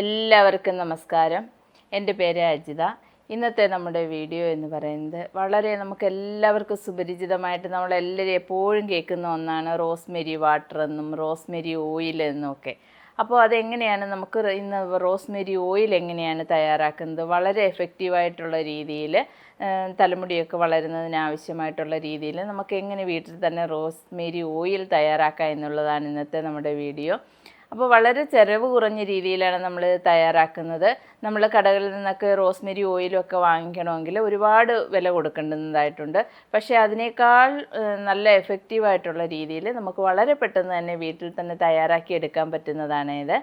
എല്ലാവർക്കും നമസ്കാരം. എന്റെ പേര് അജിത. ഇന്നത്തെ നമ്മുടെ വീഡിയോ എന്ന് പറയുന്നത് വളരെ നമുക്ക് എല്ലാവർക്കും സുപരിചിതമായിട്ട് നമ്മളെല്ലാവരും എപ്പോഴും കേൾക്കുന്ന ഒന്നാണ് റോസ്മെരി വാട്ടർ എന്നും റോസ്മെരി ഓയിൽ എന്നും ഒക്കെ. അപ്പോൾ അതെങ്ങനെയാണ് നമുക്ക് ഇന്ന് റോസ്മെരി ഓയിൽ എങ്ങനെയാണ് തയ്യാറാക്കുന്നത്? വളരെ എഫക്റ്റീവായിട്ടുള്ള രീതിയിൽ തലമുടിയൊക്കെ വളരുന്നതിന് ആവശ്യമായിട്ടുള്ള രീതിയിൽ നമുക്ക് എങ്ങനെ വീട്ടിൽ തന്നെ റോസ്മേരി ഓയിൽ തയ്യാറാക്കാം എന്നുള്ളതാണ് ഇന്നത്തെ നമ്മുടെ വീഡിയോ. അപ്പോൾ വളരെ ചിലവ് കുറഞ്ഞ രീതിയിലാണ് നമ്മൾ തയ്യാറാക്കുന്നത്. നമ്മൾ കടകളിൽ നിന്നൊക്കെ റോസ്മെരി ഒക്കെ വാങ്ങിക്കണമെങ്കിൽ ഒരുപാട് വില കൊടുക്കേണ്ടതായിട്ടുണ്ട്. പക്ഷേ അതിനേക്കാൾ നല്ല എഫക്റ്റീവായിട്ടുള്ള രീതിയിൽ നമുക്ക് വളരെ പെട്ടെന്ന് തന്നെ വീട്ടിൽ തന്നെ തയ്യാറാക്കി എടുക്കാൻ പറ്റുന്നതാണ് ഇത്.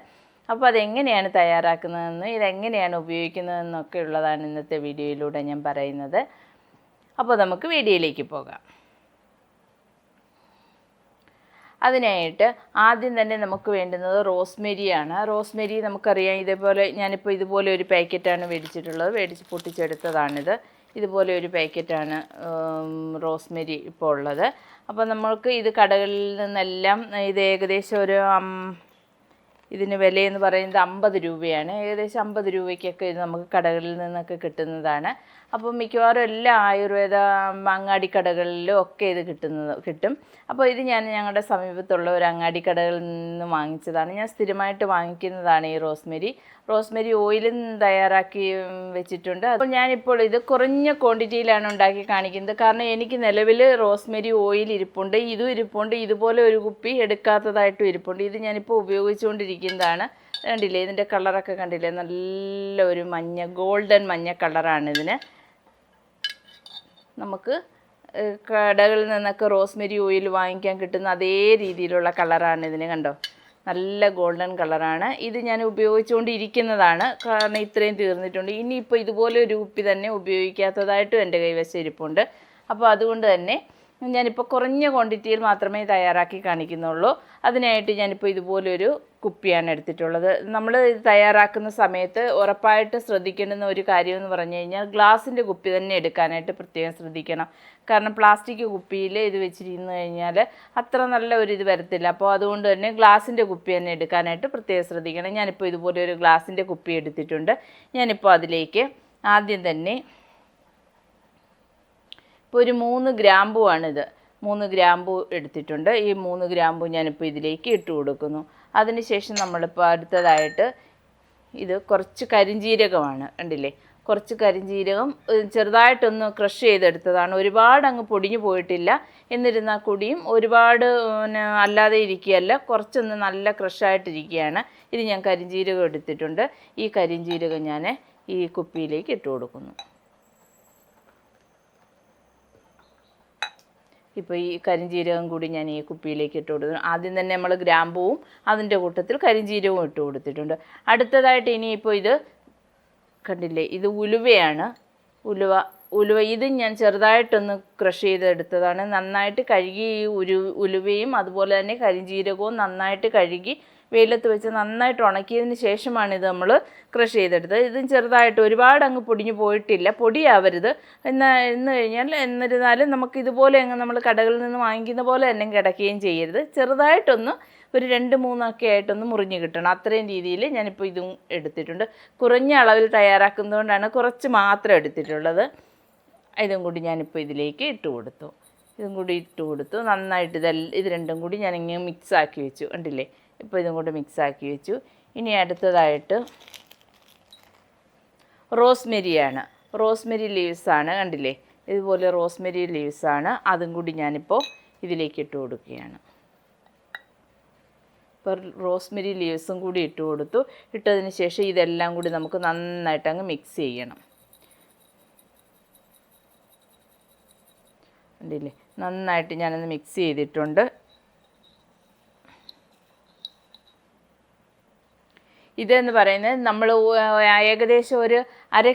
അപ്പോൾ അതെങ്ങനെയാണ് തയ്യാറാക്കുന്നതെന്ന് ഇതെങ്ങനെയാണ് ഉപയോഗിക്കുന്നതെന്നൊക്കെ ഉള്ളതാണ് ഇന്നത്തെ വീഡിയോയിലൂടെ ഞാൻ പറയുന്നത്. അപ്പോൾ നമുക്ക് വീഡിയോയിലേക്ക് പോകാം. അതിനായിട്ട് ആദ്യം തന്നെ നമുക്ക് വേണ്ടുന്നത് റോസ്മെരിയാണ്. റോസ്മെരി നമുക്കറിയാം ഇതേപോലെ ഞാനിപ്പോൾ ഇതുപോലെ ഒരു പാക്കറ്റാണ് മേടിച്ചിട്ടുള്ളത് മേടിച്ച് പൊട്ടിച്ചെടുത്തതാണിത്. ഇതുപോലെ ഒരു പാക്കറ്റാണ് റോസ്മെരി ഇപ്പോൾ ഉള്ളത്. അപ്പോൾ നമ്മൾക്ക് ഇത് കടകളിൽ നിന്നെല്ലാം ഇത് ഏകദേശം ഒരു ഇതിന് വിലയെന്ന് പറയുന്നത് അമ്പത് രൂപയാണ്. ഏകദേശം അമ്പത് രൂപയ്ക്കൊക്കെ ഇത് നമുക്ക് കടകളിൽ നിന്നൊക്കെ കിട്ടുന്നതാണ്. അപ്പോൾ മിക്കവാറും എല്ലാ ആയുർവേദ അങ്ങാടി കടകളിലും ഒക്കെ ഇത് കിട്ടുന്നത് കിട്ടും. അപ്പോൾ ഇത് ഞാൻ ഞങ്ങളുടെ സമീപത്തുള്ള ഒരു അങ്ങാടി കടകളിൽ നിന്ന് വാങ്ങിച്ചതാണ്. ഞാൻ സ്ഥിരമായിട്ട് വാങ്ങിക്കുന്നതാണ് ഈ റോസ്മെരി. റോസ്മെരി ഓയിലും തയ്യാറാക്കി വെച്ചിട്ടുണ്ട്. അപ്പോൾ ഞാനിപ്പോൾ ഇത് കുറഞ്ഞ ക്വാണ്ടിറ്റിയിലാണ് ഉണ്ടാക്കി കാണിക്കുന്നത്. കാരണം എനിക്ക് നിലവിൽ റോസ്മെരി ഓയിൽ ഇരിപ്പുണ്ട് ഇതും ഇരിപ്പുണ്ട് ഇതുപോലെ ഒരു കുപ്പി എടുക്കാത്തതായിട്ടും ഇരിപ്പുണ്ട്. ഇത് ഞാനിപ്പോൾ ഉപയോഗിച്ചുകൊണ്ടിരിക്കുന്നതാണ്. കണ്ടില്ലേ? ഇതിന്റെ കളറൊക്കെ കണ്ടില്ലേ? നല്ല ഒരു മഞ്ഞ ഗോൾഡൻ മഞ്ഞ കളറാണ് ഇതിന്. നമുക്ക് കടകളിൽ നിന്നൊക്കെ റോസ്മെരി ഓയിൽ വാങ്ങിക്കാൻ കിട്ടുന്ന അതേ രീതിയിലുള്ള കളറാണ് ഇതിന് കണ്ടോ? നല്ല ഗോൾഡൻ കളറാണ്. ഇത് ഞാൻ ഉപയോഗിച്ചുകൊണ്ടിരിക്കുന്നതാണ്. കാരണം ഇത്രയും തീർന്നിട്ടുണ്ട്. ഇനിയിപ്പോൾ ഇതുപോലെ ഒരു ഉപ്പി തന്നെ ഉപയോഗിക്കാത്തതായിട്ടും എന്റെ കൈവശം ഇരിപ്പുണ്ട്. അപ്പോൾ അതുകൊണ്ട് തന്നെ ഞാനിപ്പോൾ കുറഞ്ഞ ക്വാണ്ടിറ്റിയിൽ മാത്രമേ തയ്യാറാക്കി കാണിക്കുന്നുള്ളൂ. അതിനായിട്ട് ഞാനിപ്പോൾ ഇതുപോലൊരു കുപ്പിയാണ് എടുത്തിട്ടുള്ളത്. നമ്മൾ തയ്യാറാക്കുന്ന സമയത്ത് ഉറപ്പായിട്ട് ശ്രദ്ധിക്കേണ്ടുന്ന ഒരു കാര്യം എന്ന് പറഞ്ഞു കഴിഞ്ഞാൽ ഗ്ലാസിന്റെ കുപ്പി തന്നെ എടുക്കാനായിട്ട് പ്രത്യേകം ശ്രദ്ധിക്കണം. കാരണം പ്ലാസ്റ്റിക് കുപ്പിയിൽ ഇത് വെച്ചിരുന്ന് കഴിഞ്ഞാൽ അത്ര നല്ല ഒരു ഇത് വരത്തില്ല. അപ്പോൾ അതുകൊണ്ട് തന്നെ ഗ്ലാസിന്റെ കുപ്പി തന്നെ എടുക്കാനായിട്ട് പ്രത്യേകം ശ്രദ്ധിക്കണം. ഞാനിപ്പോൾ ഇതുപോലെ ഒരു ഗ്ലാസിന്റെ കുപ്പി എടുത്തിട്ടുണ്ട്. ഞാനിപ്പോൾ അതിലേക്ക് ആദ്യം തന്നെ ഇപ്പോൾ ഒരു മൂന്ന് ഗ്രാമ്പുവാണിത്. മൂന്ന് ഗ്രാമ്പു എടുത്തിട്ടുണ്ട്. ഈ മൂന്ന് ഗ്രാമ്പു ഞാനിപ്പോൾ ഇതിലേക്ക് ഇട്ട് കൊടുക്കുന്നു. അതിനുശേഷം നമ്മളിപ്പോൾ അടുത്തതായിട്ട് ഇത് കുറച്ച് കരിഞ്ജീരകമാണ് കണ്ടില്ലേ? കുറച്ച് കരിഞ്ജീരകം ഏഹ്, ചെറുതായിട്ടൊന്ന് ക്രഷ് ചെയ്തെടുത്തതാണ്. ഒരുപാട് അങ്ങ് പൊടിഞ്ഞു പോയിട്ടില്ല. എന്നിരുന്നാൽ കൂടിയും ഒരുപാട് പിന്നെ അല്ലാതെ ഇരിക്കുകയല്ല. കുറച്ചൊന്ന് നല്ല ക്രഷായിട്ടിരിക്കുകയാണ് ഇത് ഞാൻ കരിഞ്ജീരകം എടുത്തിട്ടുണ്ട്. ഈ കരിഞ്ജീരകം ഞാൻ ഈ കുപ്പിയിലേക്ക് ഇട്ട് കൊടുക്കുന്നു. ഇപ്പോൾ ഈ കരിഞ്ജീരകം കൂടി ഞാൻ ഈ കുപ്പിയിലേക്ക് ഇട്ട് കൊടുത്തു. ആദ്യം തന്നെ നമ്മൾ ഗ്രാമ്പൂവും അതിന്റെ കൂട്ടത്തിൽ കരിഞ്ജീരകവും ഇട്ട് കൊടുത്തിട്ടുണ്ട്. അടുത്തതായിട്ട് ഇനിയിപ്പോൾ ഇത് കണ്ടില്ലേ ഇത് ഉലുവയാണ്. ഉലുവ ഉലുവ ഇത് ഞാൻ ചെറുതായിട്ടൊന്ന് ക്രഷ് ചെയ്തെടുത്തതാണ്. നന്നായിട്ട് കഴുകി ഈ ഉരു ഉലുവയും അതുപോലെ തന്നെ കരിഞ്ജീരകവും നന്നായിട്ട് കഴുകി വെയിലത്ത് വെച്ച് നന്നായിട്ട് ഉണക്കിയതിന് ശേഷമാണ് ഇത് നമ്മൾ ക്രഷ് ചെയ്തെടുത്തത്. ഇതും ചെറുതായിട്ട് ഒരുപാട് അങ്ങ് പൊടിഞ്ഞു പോയിട്ടില്ല. പൊടിയാവരുത്. എന്നാൽ എന്ന് കഴിഞ്ഞാൽ എന്നിരുന്നാലും നമുക്ക് ഇതുപോലെ അങ്ങ് നമ്മൾ കടകളിൽ നിന്ന് വാങ്ങിക്കുന്ന പോലെ തന്നെ കിടക്കുകയും ചെയ്യരുത്. ചെറുതായിട്ടൊന്ന് ഒരു രണ്ട് മൂന്നൊക്കെ ആയിട്ടൊന്ന് മുറിഞ്ഞ് കിട്ടണം. അത്രയും രീതിയിൽ ഞാനിപ്പോൾ ഇതും എടുത്തിട്ടുണ്ട്. കുറഞ്ഞ അളവിൽ തയ്യാറാക്കുന്നതുകൊണ്ടാണ് കുറച്ച് മാത്രം എടുത്തിട്ടുള്ളത്. ഇതും കൂടി ഞാനിപ്പോൾ ഇതിലേക്ക് ഇട്ട് കൊടുത്തു. ഇതും കൂടി ഇട്ട് കൊടുത്തു. നന്നായിട്ട് ഇതെല്ലാം ഇത് രണ്ടും കൂടി ഞാനിങ്ങനെ മിക്സ് ആക്കി വെച്ചു. കണ്ടില്ലേ? ഇപ്പോൾ ഇതും കൂടി മിക്സാക്കി വെച്ചു. ഇനി അടുത്തതായിട്ട് റോസ്മെരിയാണ് റോസ്മെരി ലീവ്സാണ് കണ്ടില്ലേ? ഇതുപോലെ റോസ്മെരി ലീവ്സാണ് അതും കൂടി ഞാനിപ്പോൾ ഇതിലേക്ക് ഇട്ട് കൊടുക്കുകയാണ്. ഇപ്പോൾ റോസ്മെരി ലീവ്സും കൂടി ഇട്ട് കൊടുത്തു. ഇട്ടതിന് ശേഷം ഇതെല്ലാം കൂടി നമുക്ക് നന്നായിട്ട് അങ്ങ് മിക്സ് ചെയ്യണം. കണ്ടില്ലേ? നന്നായിട്ട് ഞാനൊന്ന് മിക്സ് ചെയ്തിട്ടുണ്ട്. ഇതെന്ന് പറയുന്നത് നമ്മൾ ഏകദേശം ഒരു അര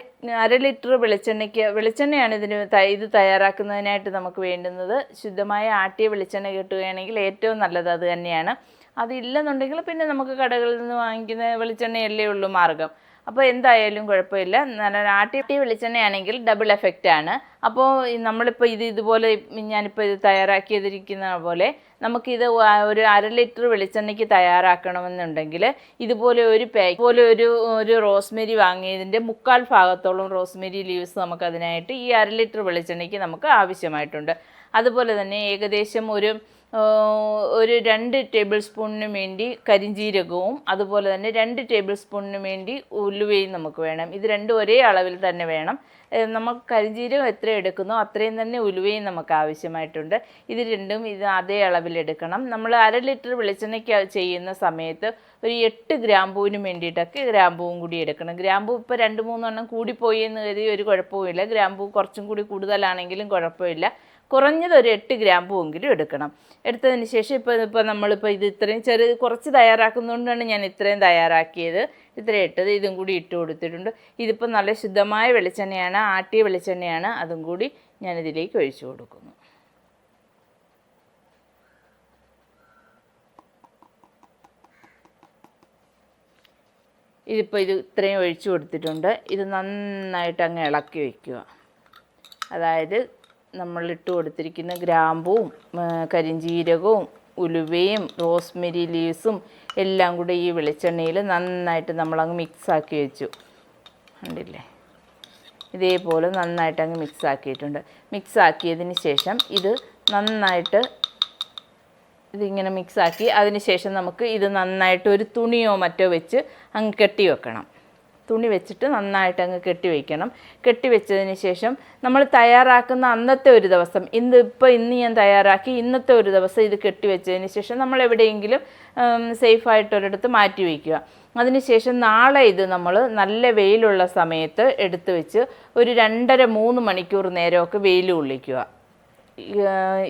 അര ലിറ്റർ വെളിച്ചെണ്ണയ്ക്ക് വെളിച്ചെണ്ണയാണ് ഇതിന് ഇത് തയ്യാറാക്കുന്നതിനായിട്ട് നമുക്ക് വേണ്ടുന്നത്. ശുദ്ധമായ ആട്ടിയ വെളിച്ചെണ്ണ കിട്ടുകയാണെങ്കിൽ ഏറ്റവും നല്ലത് അത് തന്നെയാണ്. അതില്ലെന്നുണ്ടെങ്കിൽ പിന്നെ നമുക്ക് കടകളിൽ നിന്ന് വാങ്ങിക്കുന്ന വെളിച്ചെണ്ണയല്ലേ ഉള്ളൂ മാർഗം. അപ്പോൾ എന്തായാലും കുഴപ്പമില്ല. നല്ല ആട്ടി വെളിച്ചെണ്ണയാണെങ്കിൽ ഡബിൾ എഫക്റ്റ് ആണ്. അപ്പോൾ നമ്മളിപ്പോൾ ഇത് ഇതുപോലെ ഞാനിപ്പോൾ ഇത് തയ്യാറാക്കിയതിരിക്കുന്ന പോലെ നമുക്കിത് ഒരു അര ലിറ്റർ വെളിച്ചെണ്ണയ്ക്ക് തയ്യാറാക്കണമെന്നുണ്ടെങ്കിൽ ഇതുപോലെ ഒരു പാക്ക് പോലെ ഒരു ഒരു റോസ്മെരി വാങ്ങിയതിന്റെ മുക്കാൽ ഭാഗത്തോളം റോസ്മെരി ലീവ്സ് നമുക്കതിനായിട്ട് ഈ അര ലിറ്റർ വെളിച്ചെണ്ണയ്ക്ക് നമുക്ക് ആവശ്യമായിട്ടുണ്ട്. അതുപോലെ തന്നെ ഏകദേശം ഒരു ഒരു രണ്ട് ടേബിൾ സ്പൂണിന് വേണ്ടി കരിഞ്ജീരകവും അതുപോലെ തന്നെ രണ്ട് ടേബിൾ സ്പൂണിന് വേണ്ടി ഉലുവയും നമുക്ക് വേണം. ഇത് രണ്ടും ഒരേ അളവിൽ തന്നെ വേണം. നമുക്ക് കരിഞ്ജീരകം എത്ര എടുക്കുന്നോ അത്രയും തന്നെ ഉലുവയും നമുക്ക് ആവശ്യമായിട്ടുണ്ട്. ഇത് രണ്ടും ഇത് അതേ അളവിൽ എടുക്കണം. നമ്മൾ അര ലിറ്റർ വെളിച്ചെണ്ണയ്ക്ക് ചെയ്യുന്ന സമയത്ത് ഒരു എട്ട് ഗ്രാമ്പൂവിന് വേണ്ടിയിട്ടൊക്കെ ഗ്രാമ്പൂവും കൂടി എടുക്കണം. ഗ്രാമ്പൂ ഇപ്പോൾ രണ്ട് മൂന്നെണ്ണം കൂടിപ്പോയി എന്ന് കരുതി ഒരു കുഴപ്പവുമില്ല. ഗ്രാമ്പൂ കുറച്ചും കൂടി കൂടുതലാണെങ്കിലും കുഴപ്പമില്ല. കുറഞ്ഞത് ഒരു എട്ട് ഗ്രാമ്പുവെങ്കിലും എടുക്കണം. എടുത്തതിന് ശേഷം ഇപ്പോൾ ഇപ്പോൾ നമ്മളിപ്പോൾ ഇത് ഇത്രയും ചെറിയ കുറച്ച് തയ്യാറാക്കുന്നതുകൊണ്ടാണ് ഞാൻ ഇത്രയും തയ്യാറാക്കിയത്. ഇത്രയും ഇട്ടത് ഇതും കൂടി ഇട്ട് കൊടുത്തിട്ടുണ്ട്. ഇതിപ്പോൾ നല്ല ശുദ്ധമായ വെളിച്ചെണ്ണയാണ് ആട്ടിയ വെളിച്ചെണ്ണയാണ്. അതും കൂടി ഞാനിതിലേക്ക് ഒഴിച്ചു കൊടുക്കുന്നു. ഇതിപ്പോൾ ഇത് ഇത്രയും ഒഴിച്ചു കൊടുത്തിട്ടുണ്ട്. ഇത് നന്നായിട്ട് അങ്ങ് ഇളക്കി വയ്ക്കുക. അതായത് നമ്മൾ ഇട്ട് കൊടുത്തിരിക്കുന്ന ഗ്രാമ്പുവും കരിഞ്ചീരകവും ഉലുവയും റോസ്മെരി ലീവ്സും എല്ലാം കൂടെ ഈ വെളിച്ചെണ്ണയിൽ നന്നായിട്ട് നമ്മളങ്ങ് മിക്സാക്കി വെച്ചു. കണ്ടില്ലേ? ഇതേപോലെ നന്നായിട്ട് അങ്ങ് മിക്സാക്കിയിട്ടുണ്ട്. മിക്സാക്കിയതിന് ശേഷം ഇത് നന്നായിട്ട് ഇതിങ്ങനെ മിക്സാക്കി അതിന് ശേഷം നമുക്ക് ഇത് നന്നായിട്ട് ഒരു തുണിയോ മറ്റോ വെച്ച് അങ്ങ് കെട്ടി വെക്കണം. തുണി വെച്ചിട്ട് നന്നായിട്ട് അങ്ങ് കെട്ടി വയ്ക്കണം കെട്ടി വെച്ചതിന് ശേഷം നമ്മൾ തയ്യാറാക്കുന്ന അന്നത്തെ ഒരു ദിവസം ഇന്ന് ഇപ്പോൾ ഇന്ന് ഞാൻ തയ്യാറാക്കി ഇന്നത്തെ ഒരു ദിവസം ഇത് കെട്ടി വെച്ചതിന് ശേഷം നമ്മൾ എവിടെയെങ്കിലും സേഫായിട്ടൊരിടത്ത് മാറ്റി വയ്ക്കുക അതിനുശേഷം നാളെ ഇത് നമ്മൾ നല്ല വെയിലുള്ള സമയത്ത് എടുത്തു വെച്ച് ഒരു രണ്ടര മൂന്ന് മണിക്കൂർ നേരമൊക്കെ വെയിൽ കൊള്ളിക്കുക. ഏഹ്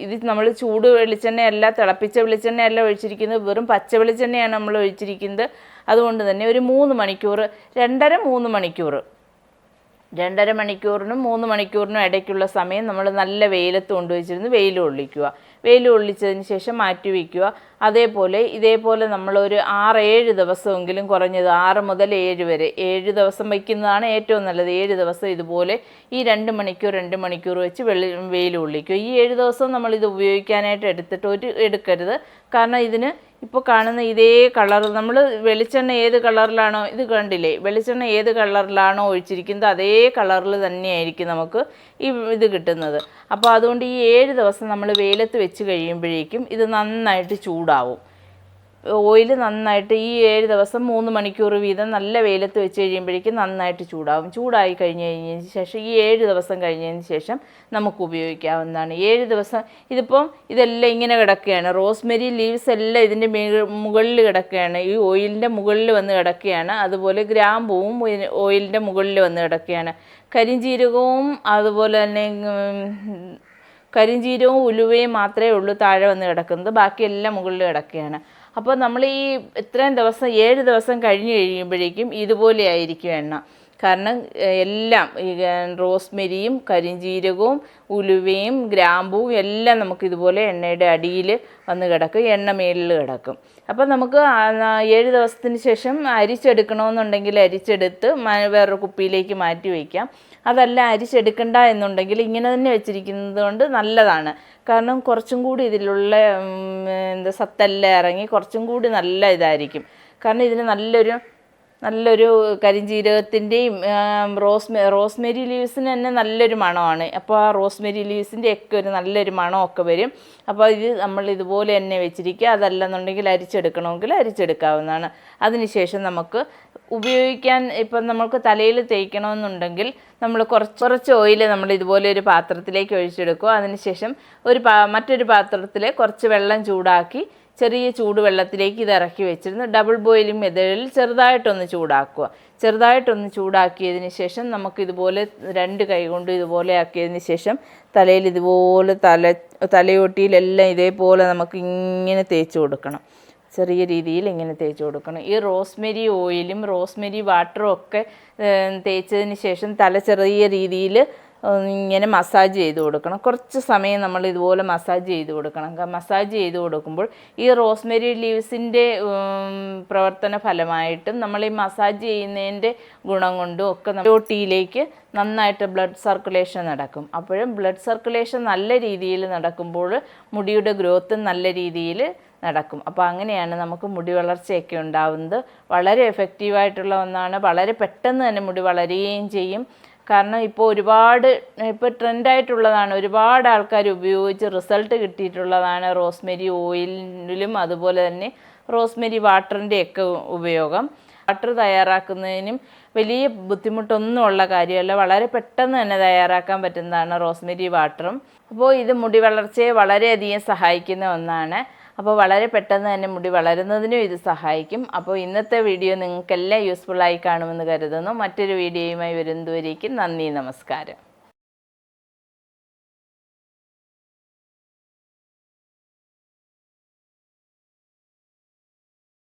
ഇത് നമ്മൾ ചൂട് വെളിച്ചെണ്ണയല്ല തിളപ്പിച്ച വെളിച്ചെണ്ണയല്ല ഒഴിച്ചിരിക്കുന്നത്. വെറും പച്ച വെളിച്ചെണ്ണയാണ് നമ്മൾ ഒഴിച്ചിരിക്കുന്നത്. അതുകൊണ്ട് തന്നെ ഒരു മൂന്ന് മണിക്കൂർ രണ്ടര മൂന്ന് മണിക്കൂർ രണ്ടര മണിക്കൂറിനും മൂന്ന് മണിക്കൂറിനും ഇടയ്ക്കുള്ള സമയം നമ്മൾ നല്ല വെയിലത്ത് കൊണ്ടുവച്ചിരുന്ന് വെയിൽ കൊള്ളിക്കുക. വെയിൽ കൊള്ളിച്ചതിന് ശേഷം മാറ്റി വയ്ക്കുക അതേപോലെ ഇതേപോലെ നമ്മളൊരു ആറ് ഏഴ് ദിവസമെങ്കിലും കുറഞ്ഞത് ആറ് മുതൽ ഏഴ് വരെ. ഏഴ് ദിവസം വയ്ക്കുന്നതാണ് ഏറ്റവും നല്ലത്. ഏഴ് ദിവസം ഇതുപോലെ ഈ രണ്ട് മണിക്കൂർ രണ്ട് മണിക്കൂർ വെച്ച് വെള്ളി വെയിൽ കൊള്ളിക്കുക. ഈ ഏഴ് ദിവസം നമ്മൾ ഇത് ഉപയോഗിക്കാനായിട്ട് എടുത്തിട്ട് ഒരു എടുക്കരുത്. കാരണം ഇതിന് ഇപ്പോൾ കാണുന്ന ഇതേ കളർ നമ്മൾ വെളിച്ചെണ്ണ ഏത് കളറിലാണോ ഇത് കണ്ടില്ലേ? വെളിച്ചെണ്ണ ഏത് കളറിലാണോ ഒഴിച്ചിരിക്കുന്നത് അതേ കളറിൽ തന്നെയായിരിക്കും നമുക്ക് ഈ ഇത് കിട്ടുന്നത്. അപ്പോൾ അതുകൊണ്ട് ഈ ഏഴ് ദിവസം നമ്മൾ വെയിലത്ത് വെച്ച് കഴിയുമ്പോഴേക്കും ഇത് നന്നായിട്ട് ചൂടാവും. ഓയിൽ നന്നായിട്ട് ഈ ഏഴ് ദിവസം മൂന്ന് മണിക്കൂർ വീതം നല്ല വെയിലത്ത് വെച്ച് കഴിയുമ്പോഴേക്കും നന്നായിട്ട് ചൂടാവും. ചൂടായി കഴിഞ്ഞ് കഴിഞ്ഞതിന് ശേഷം ഈ ഏഴ് ദിവസം കഴിഞ്ഞതിന് ശേഷം നമുക്ക് ഉപയോഗിക്കാവുന്നതാണ്. ഏഴ് ദിവസം ഇതിപ്പം ഇതെല്ലാം ഇങ്ങനെ കിടക്കുകയാണ്. റോസ്മെരി ലീവ്സ് എല്ലാം ഇതിന്റെ മുകളിൽ കിടക്കുകയാണ്. ഈ ഓയിലിന്റെ മുകളിൽ വന്ന് കിടക്കുകയാണ്. അതുപോലെ ഗ്രാമ്പൂവും ഓയിലിന്റെ മുകളിൽ വന്ന് കിടക്കുകയാണ്. കരിഞ്ചീരകവും അതുപോലെ തന്നെ ഉം, കരിഞ്ജീരകവും ഉലുവയും മാത്രമേ ഉള്ളൂ താഴെ വന്ന് കിടക്കുന്നത്. ബാക്കിയെല്ലാം മുകളിൽ കിടക്കുകയാണ്. അപ്പോൾ നമ്മൾ ഈ ഇത്രയും ദിവസം ഏഴ് ദിവസം കഴിഞ്ഞ് കഴിയുമ്പോഴേക്കും ഇതുപോലെ ആയിരിക്കും എണ്ണ. കാരണം എല്ലാം ഈ റോസ്മെരിയും കരിഞ്ചീരകവും ഉലുവയും ഗ്രാമ്പുവും എല്ലാം നമുക്ക് ഇതുപോലെ എണ്ണയുടെ അടിയിൽ വന്ന് കിടക്കും. എണ്ണ മേളിൽ കിടക്കും. അപ്പോൾ നമുക്ക് ഏഴ് ദിവസത്തിന് ശേഷം അരിച്ചെടുക്കണമെന്നുണ്ടെങ്കിൽ അരിച്ചെടുത്ത് വേറൊരു കുപ്പിയിലേക്ക് മാറ്റി വയ്ക്കാം. അതല്ല അരിച്ചെടുക്കണ്ട എന്നുണ്ടെങ്കിൽ ഇങ്ങനെ തന്നെ വെച്ചിരിക്കുന്നത് കൊണ്ട് നല്ലതാണ്. കാരണം കുറച്ചും കൂടി ഇതിലുള്ള എന്താ സത്തെല്ലാം ഇറങ്ങി കുറച്ചും കൂടി നല്ല ഇതായിരിക്കും. കാരണം ഇതിന് നല്ലൊരു നല്ലൊരു കരിഞ്ജീരകത്തിന്റെയും റോസ്മെ റോസ്മെരി ലീവ്സിന് തന്നെ നല്ലൊരു മണമാണ്. അപ്പോൾ ആ റോസ്മെരി ലീവ്സിന്റെ ഒക്കെ ഒരു നല്ലൊരു മണമൊക്കെ വരും. അപ്പോൾ ഇത് നമ്മൾ ഇതുപോലെ തന്നെ വെച്ചിരിക്കുക. അതല്ലെന്നുണ്ടെങ്കിൽ അരിച്ചെടുക്കണമെങ്കിൽ അരിച്ചെടുക്കാവുന്നതാണ്. അതിനുശേഷം നമുക്ക് ഉപയോഗിക്കാൻ ഇപ്പം നമുക്ക് തലയിൽ തേക്കണമെന്നുണ്ടെങ്കിൽ നമ്മൾ കുറച്ച് കുറച്ച് ഓയിൽ നമ്മൾ ഇതുപോലെ ഒരു പാത്രത്തിലേക്ക് ഒഴിച്ചെടുക്കുക. അതിനുശേഷം ഒരു മറ്റൊരു പാത്രത്തിൽ കുറച്ച് വെള്ളം ചൂടാക്കി ചെറിയ ചൂടുവെള്ളത്തിലേക്ക് ഇത് ഇറക്കി വെച്ചിരുന്ന്. ഡബിൾ ബോയിലിംഗ് മെത്തേഡിൽ ചെറുതായിട്ടൊന്ന് ചൂടാക്കുക. ചെറുതായിട്ടൊന്ന് ചൂടാക്കിയതിന് ശേഷം നമുക്ക് ഇതുപോലെ രണ്ട് കൈ കൊണ്ട് ഇതുപോലെ ആക്കിയതിന് ശേഷം തലയിൽ ഇതുപോലെ തല തലയൊട്ടിയിലെല്ലാം ഇതേപോലെ നമുക്ക് ഇങ്ങനെ തേച്ച് കൊടുക്കണം. ചെറിയ രീതിയിൽ ഇങ്ങനെ തേച്ച് കൊടുക്കണം. ഈ റോസ്മെരി ഓയിലും റോസ്മെരി വാട്ടറും ഒക്കെ തേച്ചതിന് ശേഷം തല ചെറിയ രീതിയിൽ ഇങ്ങനെ മസാജ് ചെയ്ത് കൊടുക്കണം. കുറച്ച് സമയം നമ്മൾ ഇതുപോലെ മസാജ് ചെയ്ത് കൊടുക്കണം. മസാജ് ചെയ്ത് കൊടുക്കുമ്പോൾ ഈ റോസ്മെരി ലീവ്സിന്റെ പ്രവർത്തന ഫലമായിട്ടും നമ്മൾ ഈ മസാജ് ചെയ്യുന്നതിന്റെ ഗുണം കൊണ്ടും ഒക്കെ ടീയിലേക്ക് നന്നായിട്ട് ബ്ലഡ് സർക്കുലേഷൻ നടക്കും. അപ്പോഴും ബ്ലഡ് സർക്കുലേഷൻ നല്ല രീതിയിൽ നടക്കുമ്പോൾ മുടിയുടെ ഗ്രോത്ത് നല്ല രീതിയിൽ നടക്കും. അപ്പോൾ അങ്ങനെയാണ് നമുക്ക് മുടി വളർച്ചയൊക്കെ ഉണ്ടാവുന്നത്. വളരെ എഫക്റ്റീവായിട്ടുള്ള ഒന്നാണ്. വളരെ പെട്ടെന്ന് തന്നെ മുടി വളരുകയും ചെയ്യും. കാരണം ഇപ്പോൾ ഒരുപാട് ഇപ്പോൾ ട്രെൻഡായിട്ടുള്ളതാണ്. ഒരുപാട് ആൾക്കാർ ഉപയോഗിച്ച് റിസൾട്ട് കിട്ടിയിട്ടുള്ളതാണ് റോസ്മെരി ഓയിലിലും അതുപോലെ തന്നെ റോസ്മെരി വാട്ടറിന്റെ ഒക്കെ ഉപയോഗം. വാട്ടർ തയ്യാറാക്കുന്നതിനും വലിയ ബുദ്ധിമുട്ടൊന്നും ഉള്ള കാര്യമല്ല. വളരെ പെട്ടെന്ന് തന്നെ തയ്യാറാക്കാൻ പറ്റുന്നതാണ് റോസ്മെരി വാട്ടറും. അപ്പോൾ ഇത് മുടി വളർച്ചയെ വളരെയധികം സഹായിക്കുന്ന ഒന്നാണ്. അപ്പോൾ വളരെ പെട്ടെന്ന് തന്നെ മുടി വളരുന്നതിനും ഇത് സഹായിക്കും. അപ്പോൾ ഇന്നത്തെ വീഡിയോ നിങ്ങൾക്കെല്ലാം യൂസ്ഫുള്ളായി കാണുമെന്ന് കരുതുന്നു. മറ്റൊരു വീഡിയോയുമായി വരുന്നതുവരേക്കും നന്ദി നമസ്കാരം.